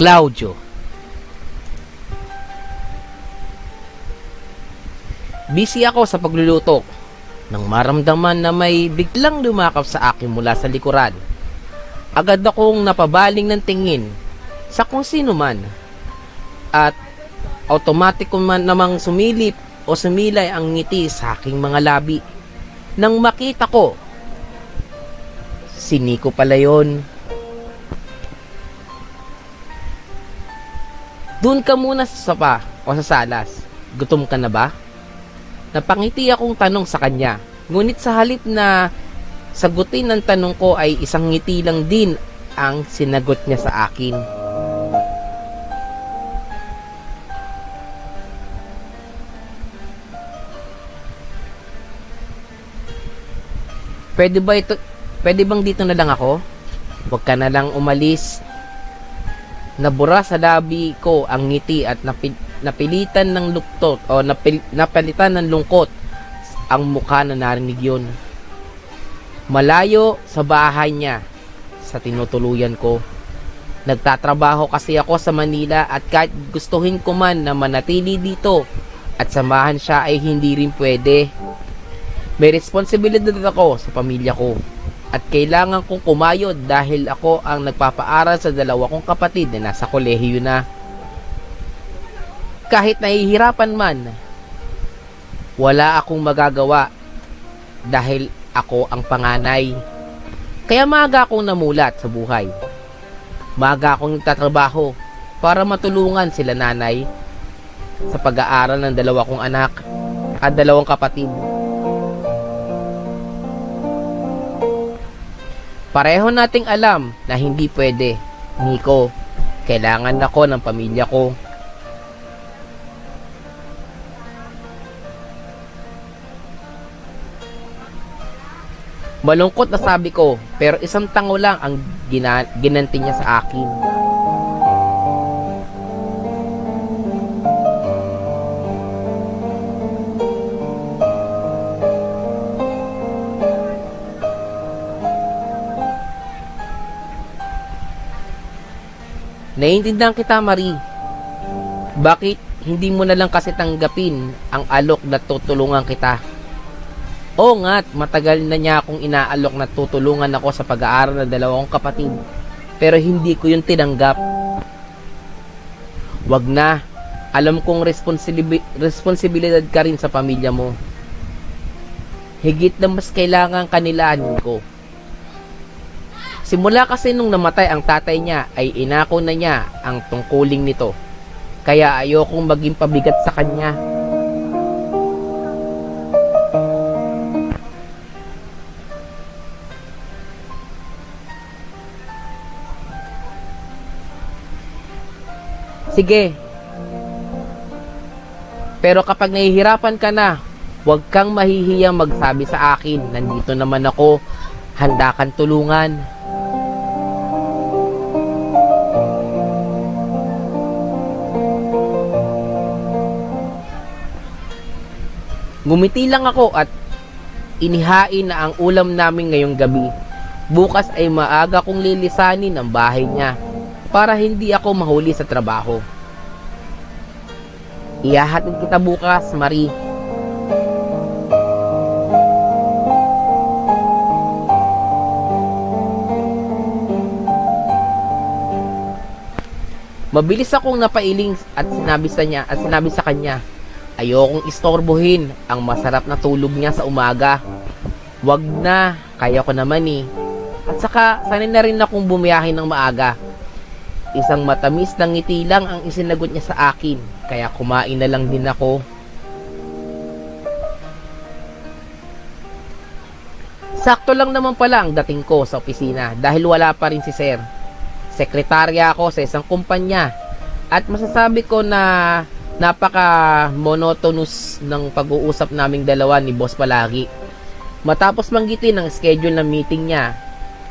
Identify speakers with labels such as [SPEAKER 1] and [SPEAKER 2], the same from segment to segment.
[SPEAKER 1] Claudio. Busy ako sa pagluluto nang maramdaman na may biglang lumakap sa akin mula sa likuran. Agad akong napabaling ng tingin sa kung sino man at automatic man namang sumilip o sumilay ang ngiti sa aking mga labi. Nang makita ko, si Nico pala yun. Doon ka muna sa sapa o sa salas. Gutom ka na ba? Napangiti akong tanong sa kanya. Ngunit sa halip na sagutin ang tanong ko ay isang ngiti lang din ang sinagot niya sa akin. Pwede ba ito, pwede bang dito na lang ako? Huwag ka na lang umalis. Nabura sa labi ko ang ngiti at napi, napilitan ng luktot o napil, napalitan ng lungkot ang mukha na narinig yun. Malayo sa bahay niya sa tinutuluyan ko. Nagtatrabaho kasi ako sa Manila at kahit gustuhin ko man na manatili dito at samahan siya ay hindi rin pwede. May responsibilidad ako sa pamilya ko at kailangan kong kumayod dahil ako ang nagpapaaral sa dalawa kong kapatid na nasa kolehiyo na. Kahit nahihirapan man, wala akong magagawa dahil ako ang panganay. Kaya maaga akong namulat sa buhay. Maaga akong nagtatrabaho para matulungan sila nanay sa pag-aaral ng dalawa kong anak at dalawang kapatid. Pareho nating alam na hindi pwede. Nico, kailangan ako ng pamilya ko. Malungkot na sabi ko, pero isang tango lang ang gina- ginanti niya sa akin. Naiintindihan kita, Marie. Bakit hindi mo na lang kasi tanggapin ang alok na tutulungan kita? Oo nga, matagal na niya akong inaalok na tutulungan ako sa pag-aaral ng dalawang kapatid. Pero hindi ko yun tinanggap. Wag na. Alam kong responsibi- responsibilidad ka rin sa pamilya mo. Higit na mas kailangan kanilaan ko. Simula kasi nung namatay ang tatay niya ay inako na niya ang tungkuling nito. Kaya ayokong maging pabigat sa kanya. Sige. Pero kapag nahihirapan ka na, huwag kang mahihiyang magsabi sa akin. Nandito naman ako. Handa kang tulungan. Ngumiti lang ako at inihain na ang ulam namin ngayong gabi. Bukas ay maaga kong lilisanin ang bahay niya para hindi ako mahuli sa trabaho. Ihahatid kita bukas, Marie. Mabilis akong napailing at sinabi sa niya at sinabi sa kanya, ayokong istorbohin ang masarap na tulog niya sa umaga. Wag na, kaya ko naman eh. At saka, sanay na rin akong bumiyahin ng maaga. Isang matamis na ngiti lang ang isinagot niya sa akin, kaya kumain na lang din ako. Sakto lang naman pala ang dating ko sa opisina dahil wala pa rin si Sir. Sekretarya ako sa isang kumpanya at masasabi ko na napaka monotonous ng pag-uusap naming dalawa ni boss palagi. Matapos manggitin ang schedule ng meeting niya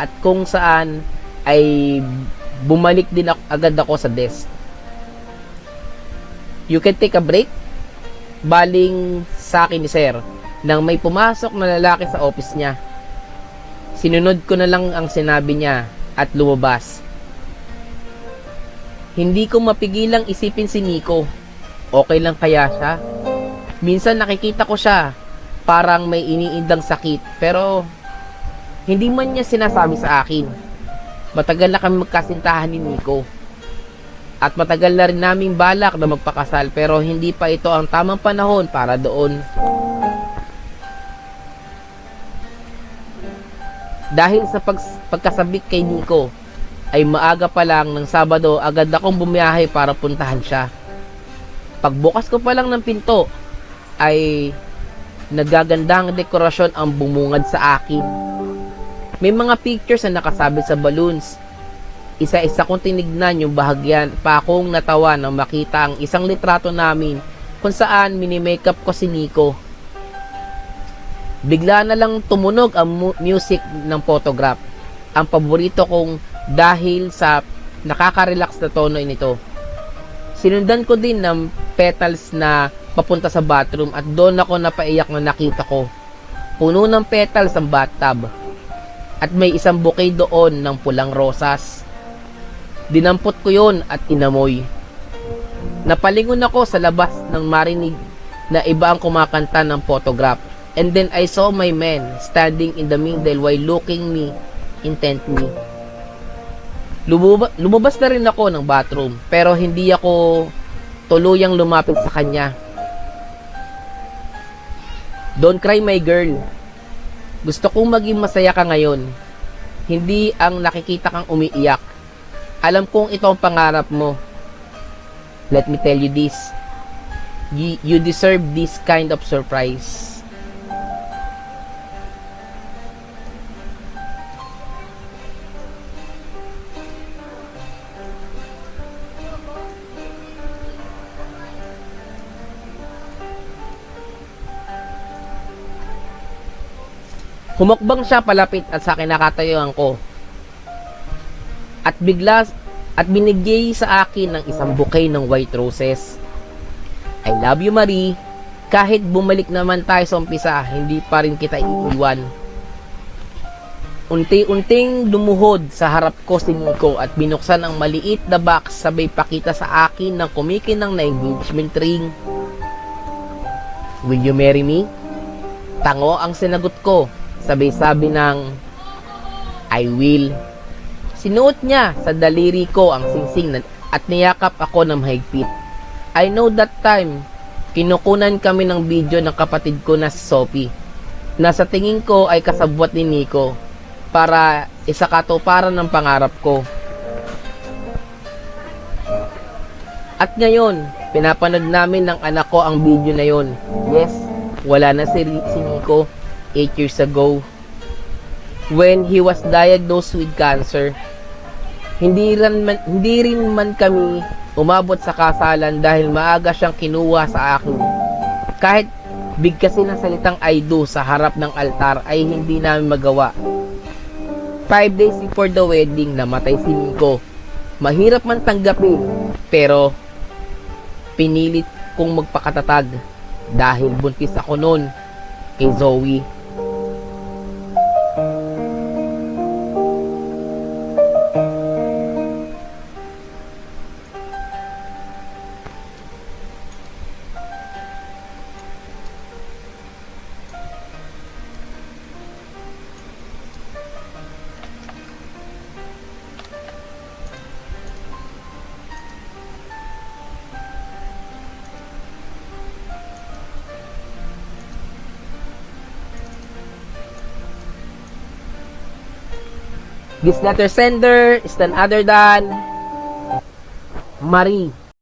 [SPEAKER 1] at kung saan ay bumalik din ako, agad ako sa desk. You can take a break? Baling sa akin ni sir nang may pumasok na lalaki sa office niya. Sinunod ko na lang ang sinabi niya at lumabas. Hindi ko mapigilang isipin si Nico. Okay lang kaya siya? Minsan nakikita ko siya, parang may iniindang sakit, pero hindi man niya sinasabi sa akin. Matagal na kami magkasintahan ni Nico. At matagal na rin naming balak na magpakasal pero hindi pa ito ang tamang panahon para doon. Dahil sa pag, pagkasabik kay Nico, ay maaga pa lang ng Sabado agad akong bumiyahe para puntahan siya. Pagbukas ko pa lang ng pinto, ay nagagandang dekorasyon ang bumungad sa akin. May mga pictures na nakasabit sa balloons. Isa-isa kong tinignan yung bahagyan pa akong natawa nang makita ang isang litrato namin kung saan mini-makeup ko si Nico. Bigla na lang tumunog ang mu- music ng photograph. Ang paborito kong dahil sa nakaka-relax na tono nito. Sinundan ko din ng petals na papunta sa bathroom at doon ako napaiyak na nakita ko. Puno ng petals ang bathtub. At may isang bouquet doon ng pulang rosas. Dinampot ko yon at inamoy. Napalingon ako sa labas nang marinig na iba ang kumakanta ng photograph. And then I saw my man standing in the middle while looking me intently. Lumuba, lumabas na rin ako ng bathroom pero hindi ako tuluyang lumapit sa kanya. Don't cry my girl. Gusto kong maging masaya ka ngayon. Hindi ang nakikita kang umiiyak. Alam kong ito ang pangarap mo. Let me tell you this. You deserve this kind of surprise. Humakbang siya palapit at sa kinakatayuan ko. At bigla at binigay sa akin ng isang bouquet ng white roses. I love you, Marie. Kahit bumalik naman tayo sa umpisa, hindi pa rin kita iiwan. Unti-unting lumuhod sa harap ko si Nico at binuksan ang maliit na box sabay pakita sa akin ng kumikinang na engagement ring. Will you marry me? Tango ang sinagot ko. Sabay-sabi ng I will. Sinuot niya sa daliri ko ang singsing at niyakap ako ng mahigpit. I know that time, kinukunan kami ng video ng kapatid ko na si Sophie. Na sa tingin ko ay kasabwat ni Nico para isa katuparan ng pangarap ko. At ngayon, pinapanood namin ng anak ko ang video na yon. Yes, wala na si, si Nico 8 years ago when he was diagnosed with cancer. Hindi rin man, hindi rin man kami umabot sa kasalan dahil maaga siyang kinuha sa akin. Kahit bigkasin ng salitang I do sa harap ng altar ay hindi namin magawa. Five days before the wedding, namatay si Nico. Mahirap man tanggapin, pero pinilit kong magpakatatag dahil buntis ako noon kay Zoe. This letter sender is none other than Marie.